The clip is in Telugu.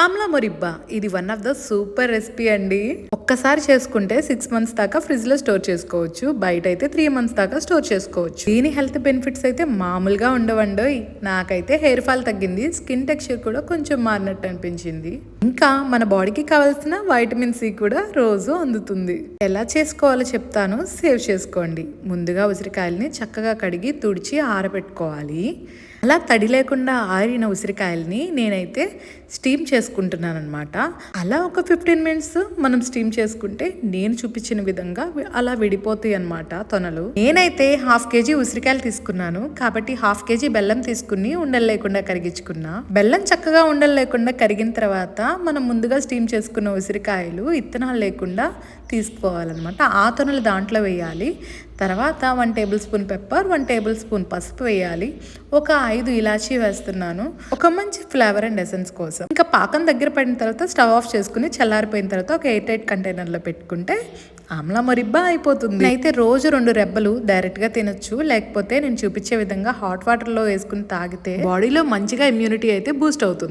ఆమ్లా మొరిబ్బా. ఇది one of the super recipe అండి. ఒక్కసారి చేసుకుంటే సిక్స్ మంత్స్ దాకా ఫ్రిడ్జ్లో స్టోర్ చేసుకోవచ్చు. బయట అయితే త్రీ మంత్స్ దాకా స్టోర్ చేసుకోవచ్చు. దీని హెల్త్ బెనిఫిట్స్ అయితే మామూలుగా ఉండవండోయ్. నాకైతే హెయిర్ ఫాల్ తగ్గింది. స్కిన్ టెక్స్చర్ కూడా కొంచెం మారినట్టు అనిపించింది. ఇంకా మన బాడీకి కావాల్సిన వైటమిన్ సి కూడా రోజు అందుతుంది. ఎలా చేసుకోవాలో చెప్తాను. సేవ్ చేసుకోండి. ముందుగా ఉసిరికాయల్ని చక్కగా కడిగి తుడిచి ఆరబెట్టుకోవాలి. అలా తడి లేకుండా ఆరిన ఉసిరికాయల్ని నేనైతే స్టీమ్ చేసుకుంటున్నాను అనమాట అలా ఒక ఫిఫ్టీన్ మినిట్స్ మనం స్టీమ్ చేసుకుంటే నేను చూపించిన విధంగా అలా విడిపోతాయి అనమాట తొనలు. నేనైతే హాఫ్ కేజీ ఉసిరికాయలు తీసుకున్నాను. కాబట్టి హాఫ్ కేజీ బెల్లం తీసుకుని ఉండలు లేకుండా కరిగించుకున్నా. బెల్లం చక్కగా ఉండలు లేకుండా కరిగిన తర్వాత మనం ముందుగా స్టీమ్ చేసుకున్న ఉసిరికాయలు ఇత్తనాలు లేకుండా తీసుకోవాలన్నమాట. ఆ తొనలు దాంట్లో వేయాలి. తర్వాత one tablespoon pepper one tablespoon పసుపు వేయాలి. ఒక ఐదు ఇలాచీ వేస్తున్నాను. ఒక మంచి ఫ్లేవర్ అండ్ ఎసెన్స్ కోసం. ఇంకా పాకం దగ్గర పడిన తర్వాత స్టవ్ ఆఫ్ చేసుకుని చల్లారిపోయిన తర్వాత ఒక ఎయిట్ ఎయిట్ కంటైనర్లో పెట్టుకుంటే ఆమ్లా మరిబ్బా అయిపోతుంది. అయితే రోజు రెండు రెబ్బలు డైరెక్ట్గా తినొచ్చు. లేకపోతే నేను చూపించే విధంగా హాట్ వాటర్లో వేసుకుని తాగితే బాడీలో మంచిగా ఇమ్యూనిటీ అయితే బూస్ట్ అవుతుంది.